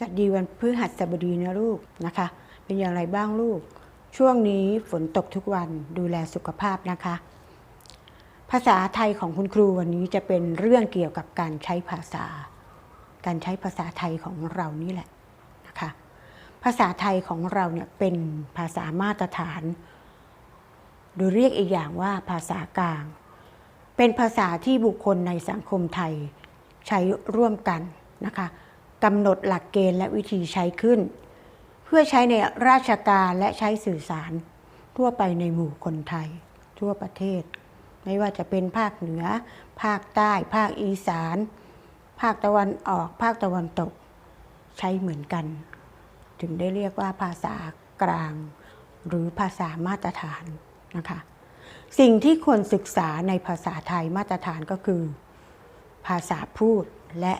จัดดีวันพฤหัสบดีนะลูกนะคะ เป็นอย่างไรบ้างลูก ช่วงนี้ฝนตกทุกวันดูแลสุขภาพนะคะ ภาษาไทยของคุณครูวันนี้จะเป็นเรื่องเกี่ยวกับการใช้ภาษา การใช้ภาษาไทยของเรานี่แหละนะคะ ภาษาไทยของเราเนี่ยเป็นภาษามาตรฐาน หรือเรียกอีกอย่างว่าภาษากลาง เป็นภาษาที่บุคคลในสังคมไทยใช้ร่วมกันนะคะ กำหนดหลักเกณฑ์และวิธีใช้ขึ้น เพื่อใช้ในราชการและใช้สื่อสาร ทั่วไปในหมู่คนไทย ทั่วประเทศ ไม่ว่าจะเป็นภาคเหนือ ภาคใต้ ภาคอีสาน ภาคตะวันออก ภาคตะวันตก ใช้เหมือนกัน ถึงได้เรียกว่าภาษากลาง หรือภาษามาตรฐานนะคะสิ่งที่ควรศึกษาในภาษาไทยมาตรฐานก็คือ ภาษาพูดและ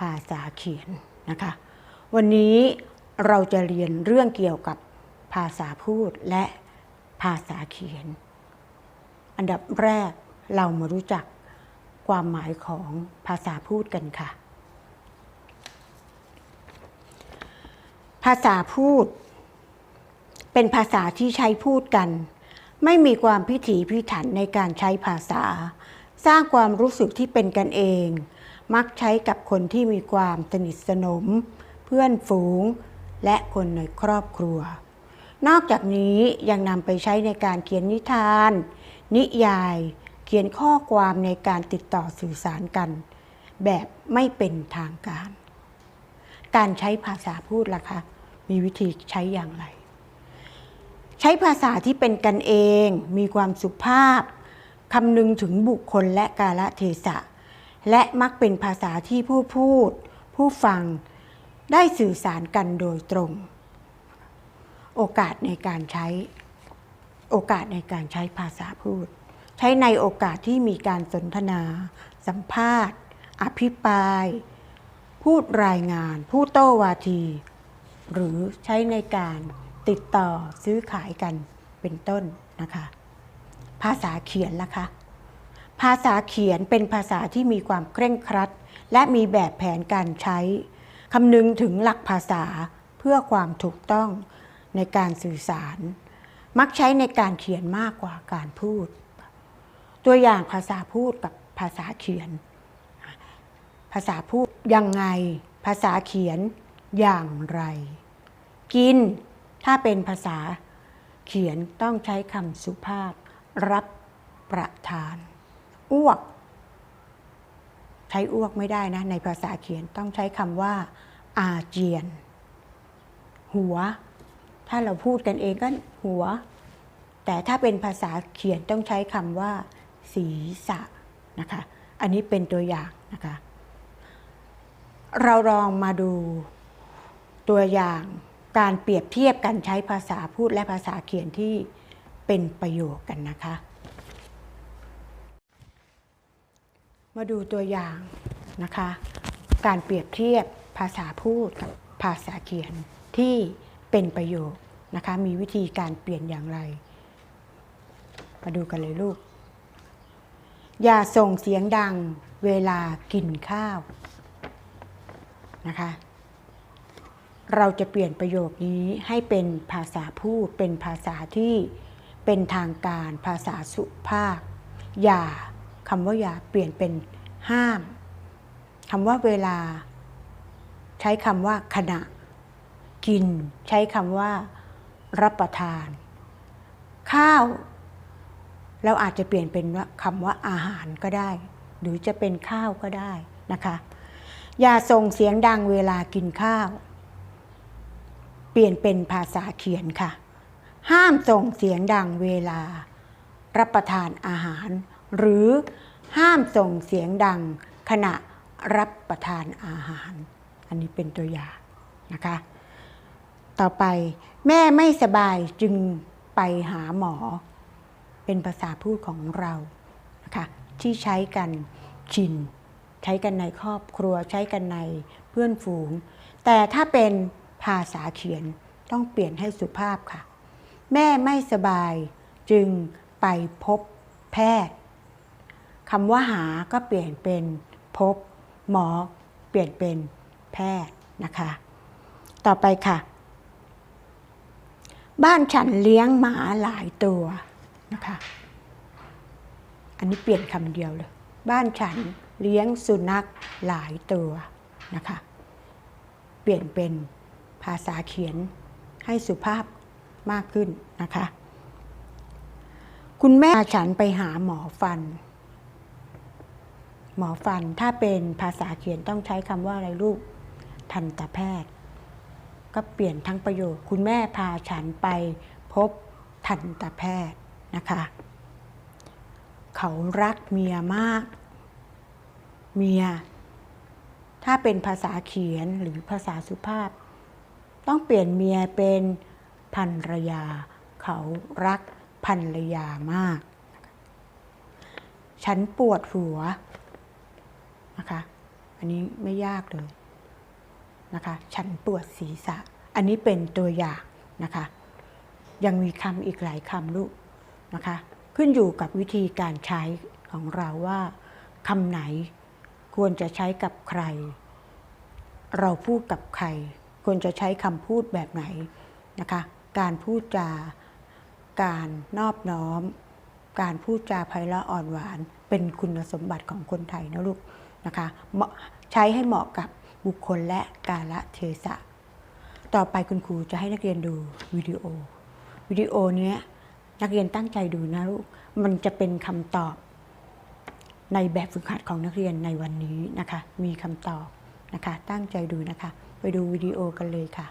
ภาษาเขียนนะคะ วันนี้เราจะเรียนเรื่องเกี่ยวกับภาษาพูดและภาษาเขียน อันดับแรกเรามารู้จักความหมายของภาษาพูดกันค่ะ ภาษาพูด เป็นภาษาที่ใช้พูดกัน ไม่มีความพิถีพิถันในการใช้ภาษา สร้างความรู้สึกที่เป็นกันเอง มักใช้กับคนที่มีความสนิทสนม เพื่อนฝูง และคนในครอบครัว นอกจากนี้ยังนำไปใช้ในการเขียนนิทาน นิยาย เขียนข้อความในการติดต่อสื่อสารกัน แบบไม่เป็นทางการ การใช้ภาษาพูดล่ะคะมีวิธีใช้อย่างไร ใช้ภาษาที่เป็นกันเอง มีความสุภาพคำนึงถึงบุคคลและกาลเทศะ และมักเป็นภาษาที่ผู้พูด ผู้ฟัง ได้สื่อสารกันโดยตรง โอกาสในการใช้ โอกาสในการใช้ภาษาพูด ใช้ในโอกาสที่มีการสนทนา สัมภาษณ์ อภิปราย พูดรายงานพูดโต้วาที หรือใช้ในการติดต่อซื้อขายกันเป็นต้นนะคะ ภาษาเขียนล่ะคะ ภาษาเขียนเป็นภาษาที่มีความเคร่งครัด และมีแบบแผนการใช้คำนึงถึงหลักภาษาเพื่อความถูกต้องในการสื่อสาร มักใช้ในการเขียนมากกว่าการพูด ตัวอย่างภาษาพูดกับภาษาเขียน ภาษาพูดยังไง ภาษาเขียนอย่างไร กิน ถ้าเป็นภาษาเขียนต้องใช้คำสุภาพรับประทาน อ้วก ใช้อ้วกไม่ได้นะ ในภาษาเขียนต้องใช้คำว่า อาเจียน หัว ถ้าเราพูดกันเองก็หัว แต่ถ้าเป็นภาษาเขียนต้องใช้คำว่า ศีรษะนะคะ อันนี้เป็นตัวอย่างนะคะ เราลองมาดูตัวอย่างการเปรียบเทียบการใช้ภาษาพูดและภาษาเขียนที่เป็นประโยคกันนะคะ มาดูตัวอย่างนะคะ การเปรียบเทียบภาษาพูดกับภาษาเขียนที่เป็นประโยคนะคะ มีวิธีการเปลี่ยนอย่างไร มาดูกันเลยลูก อย่าส่งเสียงดังเวลากินข้าวนะคะ เราจะเปลี่ยนประโยคนี้ให้เป็นภาษาพูดเป็นภาษาที่เป็นทางการภาษาสุภาพ อย่า คำว่าอย่าเปลี่ยนเป็นห้ามคำว่าเวลา ใช้คำว่าขณะ กิน ใช้คำว่า รับประทาน ข้าว เราอาจจะเปลี่ยนเป็นคำว่าอาหารก็ได้ หรือจะเป็นข้าวก็ได้นะคะ อย่าส่งเสียงดังเวลากินข้าว เปลี่ยนเป็นภาษาเขียนค่ะ ห้ามส่งเสียงดังเวลา รับประทานอาหาร หรือห้ามส่งเสียงดังขณะรับประทานอาหาร อันนี้เป็นตัวอย่างนะคะ ต่อไปแม่ไม่สบายจึงไปหาหมอ เป็นภาษาพูดของเรานะคะที่ใช้กันชิน ใช้กันในครอบครัวใช้กันในเพื่อนฝูง แต่ถ้าเป็นภาษาเขียนต้องเปลี่ยนให้สุภาพค่ะ แม่ไม่สบายจึงไปพบแพทย์ คำว่าหาก็เปลี่ยนเป็นพบ หมอ เปลี่ยนเป็นแพทย์นะคะ ต่อไปค่ะ บ้านฉันเลี้ยงหมาหลายตัวนะคะ อันนี้เปลี่ยนคำเดียวเลย บ้านฉันเลี้ยงสุนัขหลายตัวนะคะ เปลี่ยนเป็นภาษาเขียนให้สุภาพมากขึ้นนะคะ คุณแม่ฉันไปหาหมอฟัน หมอฟันถ้าเป็นภาษาเขียนต้องใช้คำว่าอะไรลูกทันตแพทย์ ก็เปลี่ยนทั้งประโยคคุณแม่พาฉันไปพบทันตแพทย์นะคะ เขารักเมียมาก เมีย ถ้าเป็นภาษาเขียนหรือภาษาสุภาพ ต้องเปลี่ยนเมียเป็นภรรยา เขารักภรรยามาก ฉันปวดหัว นะคะ อันนี้ไม่ยากเลยนะคะ ฉันปวดศีรษะ อันนี้เป็นตัวอย่างนะคะ ยังมีคำอีกหลายคำลูกนะคะ ขึ้นอยู่กับวิธีการใช้ของเราว่าคำไหนควรจะใช้กับใคร เราพูดกับใคร ควรจะใช้คำพูดแบบไหนนะคะ การพูดจาการนอบน้อม การพูดจาไพเราะอ่อนหวาน เป็นคุณสมบัติของคนไทยนะลูก นะคะใช้ให้เหมาะกับบุคคลและกาลเทศะ ต่อไปคุณครูจะให้นักเรียนดูวิดีโอ วิดีโอเนี้ยนักเรียนตั้งใจดูนะลูก มันจะเป็นคำตอบ ในแบบฝึกหัดของนักเรียนในวันนี้นะคะ มีคำตอบนะคะ ตั้งใจดูนะคะ ไปดูวิดีโอกันเลยค่ะ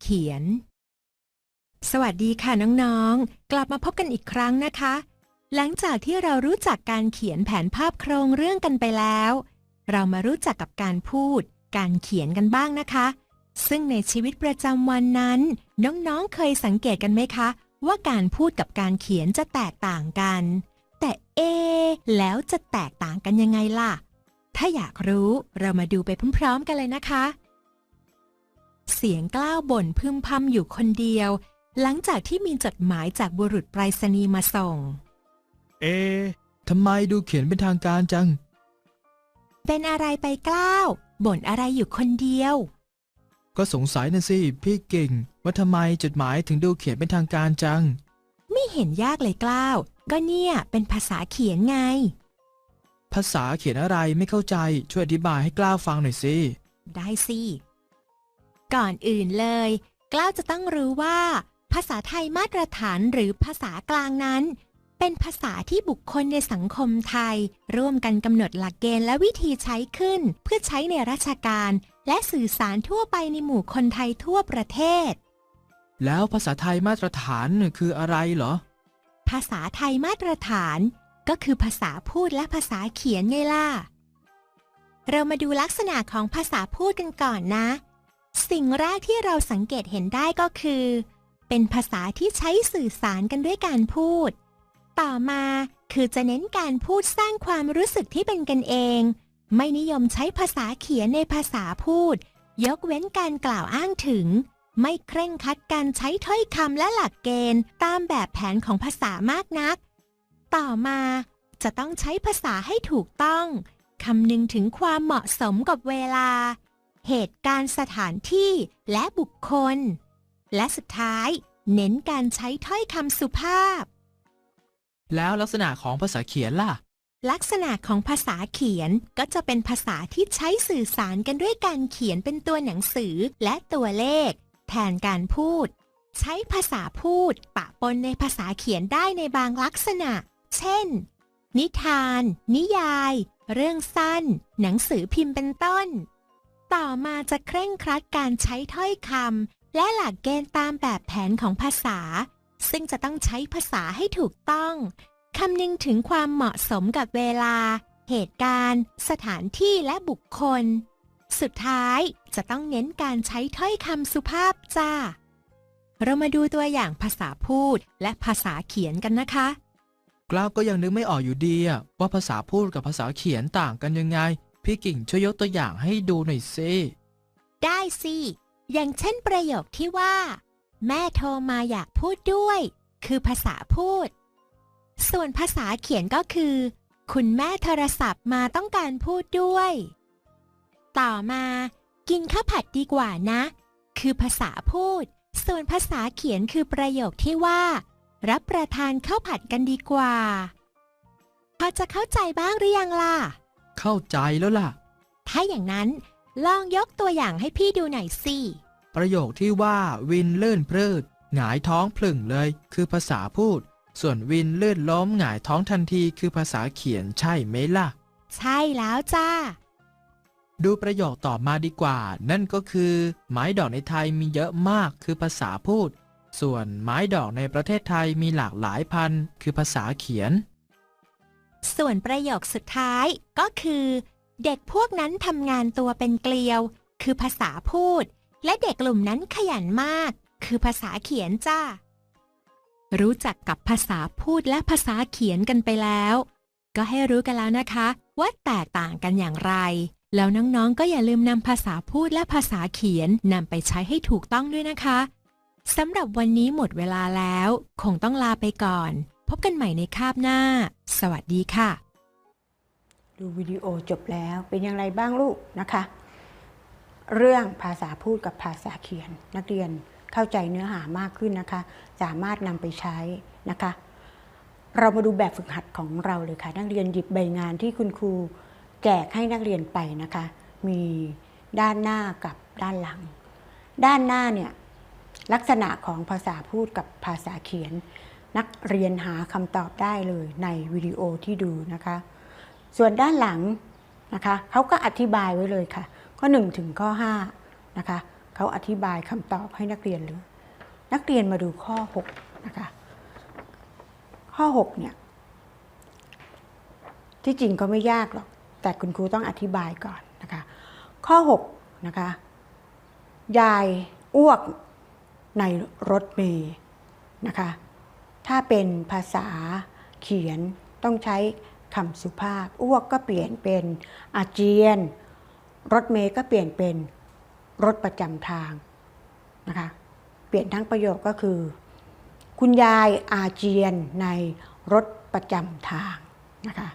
เขียน สวัสดีค่ะน้องๆ กลับมาพบกันอีกครั้งนะคะ หลังจากที่เรารู้จักการเขียนแผนภาพโครงเรื่องกันไปแล้ว เรามารู้จักกับการพูด การเขียนกันบ้างนะคะ ซึ่งในชีวิตประจำวันนั้น น้องๆเคยสังเกตกันไหมคะ ว่าการพูดกับการเขียนจะแตกต่างกัน แต่เอ แล้วจะแตกต่างกันยังไงล่ะ ถ้าอยากรู้เรามาดูไปพร้อมๆกันเลยนะคะ เสียงกล้าวบ่นพึมพำอยู่คนเดียว หลังจากที่มีจดหมายจากบุรุษไปรษณีย์มาส่ง เอะทำไมดูเขียนเป็นทางการจัง เป็นอะไรไปกล้าวบ่นอะไรอยู่คนเดียว ก็สงสัยนะสิพี่เก่ง ว่าทำไมจดหมายถึงดูเขียนเป็นทางการจัง ไม่เห็นยากเลยกล้าว ก็เนี่ยเป็นภาษาเขียนไง ภาษาเขียนอะไรไม่เข้าใจช่วยอธิบายให้กล้าวฟังหน่อยสิได้สิ ก่อนอื่นเลย กล้าวจะต้องรู้ว่า ภาษาไทยมาตรฐานหรือภาษากลางนั้น เป็นภาษาที่บุคคลในสังคมไทย ร่วมกันกำหนดหลักเกณฑ์และวิธีใช้ขึ้น เพื่อใช้ในราชการ และสื่อสารทั่วไปในหมู่คนไทยทั่วประเทศ แล้วภาษาไทยมาตรฐานคืออะไรเหรอ ภาษาไทยมาตรฐาน ก็คือภาษาพูดและภาษาเขียนไงล่ะ เรามาดูลักษณะของภาษาพูดกันก่อนนะ สิ่งแรกที่เราสังเกตเห็นได้ก็คือ เป็นภาษาที่ใช้สื่อสารกันด้วยการพูด ต่อมาคือจะเน้นการพูดสร้างความรู้สึกที่เป็นกันเอง ไม่นิยมใช้ภาษาเขียนในภาษาพูด ยกเว้นการกล่าวอ้างถึง ไม่เคร่งครัดการใช้ถ้อยคำและหลักเกณฑ์ ตามแบบแผนของภาษามากนัก ต่อมาจะต้องใช้ภาษาให้ถูกต้องคำนึงถึงความเหมาะสมกับเวลา เหตุการณ์สถานที่และบุคคล และสุดท้าย เน้นการใช้ถ้อยคำสุภาพ แล้วลักษณะของภาษาเขียนล่ะ ลักษณะของภาษาเขียนก็จะเป็นภาษาที่ใช้สื่อสารกันด้วยการเขียนเป็นตัวหนังสือและตัวเลข แทนการพูด ใช้ภาษาพูดปะปนในภาษาเขียนได้ในบางลักษณะ เช่น นิทาน นิยาย เรื่องสั้น หนังสือพิมพ์เป็นต้น ต่อมาจะเคร่งครัดการใช้ถ้อยคำและหลักเกณฑ์ตามแบบแผนของภาษา ซึ่งจะต้องใช้ภาษาให้ถูกต้องคำนึงถึงความเหมาะสมกับเวลา เหตุการณ์ สถานที่และบุคคล สุดท้ายจะต้องเน้นการใช้ถ้อยคำสุภาพจ้า เรามาดูตัวอย่างภาษาพูดและภาษาเขียนกันนะคะ กล้าวก็ยังนึกไม่ออกอยู่ดีอะว่าภาษาพูดกับภาษาเขียนต่างกันยังไง พี่กิ่งช่วยยกตัวอย่างให้ดูหน่อยสิ ได้สิ อย่างเช่นประโยคที่ว่า แม่โทรมาอยากพูดด้วย คือภาษาพูด ส่วนภาษาเขียนก็คือ คุณแม่โทรศัพท์มาต้องการพูดด้วย ต่อมากินข้าวผัดดีกว่านะ คือภาษาพูด ส่วนภาษาเขียนคือประโยคที่ว่า รับประทานข้าวผัดกันดีกว่าพอจะเข้าใจบ้างหรือยังล่ะ เข้าใจแล้วล่ะ ถ้าอย่างนั้นลองยกตัวอย่างให้พี่ดูหน่อยสิ ประโยคที่ว่าวินลื่นเพลิดหงายท้องพลึ่งเลย คือภาษาพูด ส่วนวินลื่นล้มหงายท้องทันทีคือภาษาเขียนใช่ไหมล่ะ ใช่แล้วจ้า ดูประโยคต่อมาดีกว่า นั่นก็คือ ไม้ดอกในไทยมีเยอะมากคือภาษาพูด ส่วนไม้ดอกในประเทศไทยมีหลากหลายพันธุ์คือภาษาเขียน ส่วนประโยคสุดท้ายก็คือ เด็กพวกนั้นทำงานตัวเป็นเกลียว คือภาษาพูด และเด็กกลุ่มนั้นขยันมาก คือภาษาเขียนจ้า รู้จักกับภาษาพูดและภาษาเขียนกันไปแล้ว ก็ให้รู้กันแล้วนะคะ ว่าแตกต่างกันอย่างไร แล้วน้องๆ ก็อย่าลืมนำภาษาพูดและภาษาเขียนนำไปใช้ให้ถูกต้องด้วยนะคะสำหรับวันนี้หมดเวลาแล้ว คงต้องลาไปก่อน พบกันใหม่ในคาบหน้า สวัสดีค่ะ ดูวิดีโอจบแล้วเป็นอย่างไรบ้างลูกนะคะ เรื่องภาษาพูดกับภาษาเขียน นักเรียนเข้าใจเนื้อหามากขึ้นนะคะ สามารถนำไปใช้นะคะ เรามาดูแบบฝึกหัดของเราเลยค่ะ นักเรียนหยิบใบงานที่คุณครูแจกให้นักเรียนไปนะคะ มีด้านหน้ากับด้านหลัง ด้านหน้าเนี่ยลักษณะของภาษาพูดกับภาษาเขียน นักเรียนหาคำตอบได้เลยในวิดีโอที่ดูนะคะ ส่วนด้านหลังนะคะเขาก็อธิบายไว้เลยค่ะ ข้อ 1 ถึงข้อ5นะคะเขาอธิบายคำตอบให้นักเรียนเลยนักเรียนมาดูข้อ6นะคะข้อ6เนี่ยที่จริงก็ไม่ยากหรอก แต่คุณครูต้องอธิบายก่อนนะคะ ข้อ6นะคะยายอ้วกในรถเมล์นะคะ ถ้าเป็นภาษาเขียนต้องใช้คำสุภาพ อ้วกก็เปลี่ยนเป็นอาเจียน รถเมย์ก็เปลี่ยนเป็นรถประจำทางนะคะเปลี่ยนทั้งประโยคก็คือ คุณยายอาเจียนในรถประจำทางนะคะ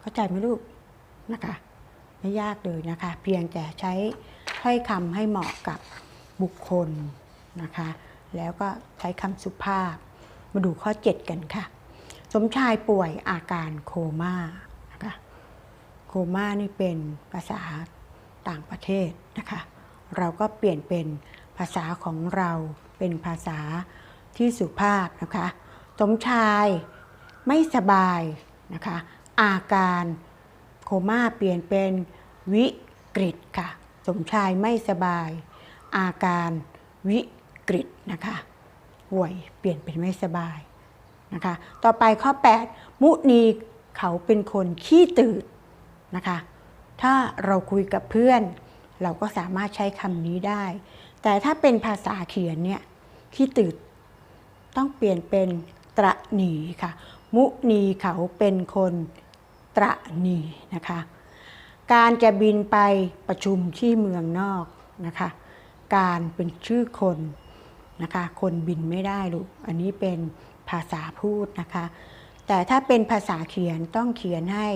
เข้าใจไหมลูกนะคะไม่ยากเลยนะคะ เพียงแต่ใช้ถ้อยคำให้เหมาะกับบุคคลนะคะ แล้วก็ใช้คำสุภาพ มาดูข้อ 7 กันค่ะ สมชายป่วยอาการโคม่า โคม่านี่เป็นภาษาต่างประเทศนะคะ เราก็เปลี่ยนเป็นภาษาของเราเป็นภาษาที่สุภาพนะคะ สมชายไม่สบายนะคะ อาการโคม่าเปลี่ยนเป็นวิกฤตค่ะ สมชายไม่สบาย อาการวิกฤตนะคะป่วยเปลี่ยนเป็นไม่สบายนะคะ ต่อไปข้อ 8 มุนีเขาเป็นคนขี้ตื่น นะคะ ถ้าเราคุยกับเพื่อน เราก็สามารถใช้คำนี้ได้ แต่ถ้าเป็นภาษาเขียนเนี่ยขี้ตื่นต้องเปลี่ยนเป็นตระหนีค่ะ มุนีเขาเป็นคนตระหนีนะคะ การจะบินไปประชุมที่เมืองนอกนะคะ การเป็นชื่อคนนะคะ คนบินไม่ได้ลูก อันนี้เป็นภาษาพูดนะคะ แต่ถ้าเป็นภาษาเขียนต้องเขียนให้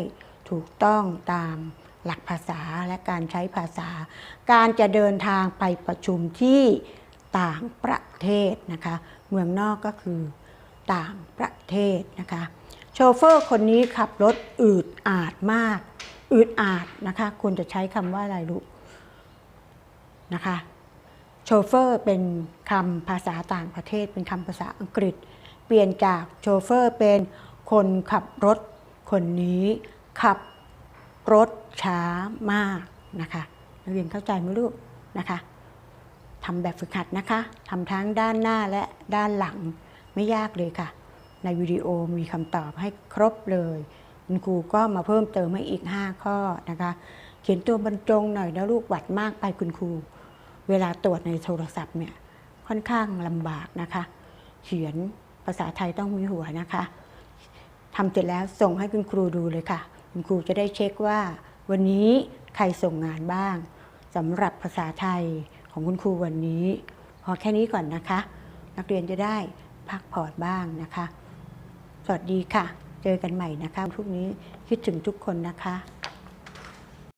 ถูกต้องตามหลักภาษาและการใช้ภาษา การจะเดินทางไปประชุมที่ต่างประเทศนะคะ เมืองนอกก็คือต่างประเทศนะคะ โชเฟอร์คนนี้ขับรถอืดอาดมาก อืดอาดนะคะควรจะใช้คำว่าอะไรลูกนะคะ โชเฟอร์เป็นคำภาษาต่างประเทศ เป็นคำภาษาอังกฤษ เปลี่ยนจากโชเฟอร์เป็นคนขับรถคนนี้ ขับรถช้ามากนะคะนักเรียนเข้าใจไหมลูกนะคะทำแบบฝึกหัดนะคะทำทั้งด้านหน้าและด้านหลังไม่ยากเลยค่ะ ในวิดีโอมีคำตอบให้ครบเลยคุณครูก็มาเพิ่มเติมให้อีก 5 ข้อนะคะ เขียนตัวบรรจงหน่อยนะลูกหวัดมากไปคุณครู เวลาตรวจในโทรศัพท์เนี่ยค่อนข้างลำบากนะคะ เขียนภาษาไทยต้องมีหัวนะคะทำเสร็จแล้วส่งให้คุณครูดูเลยค่ะ คุณครูจะได้เช็คว่า วันนี้ใครส่งงานบ้างสำหรับภาษาไทยของคุณครูวันนี้ พอแค่นี้ก่อนนะคะ นักเรียนจะได้พักผ่อนบ้างนะคะ สวัสดีค่ะ เจอกันใหม่นะคะพรุ่งนี้คิดถึงทุกคนนะคะ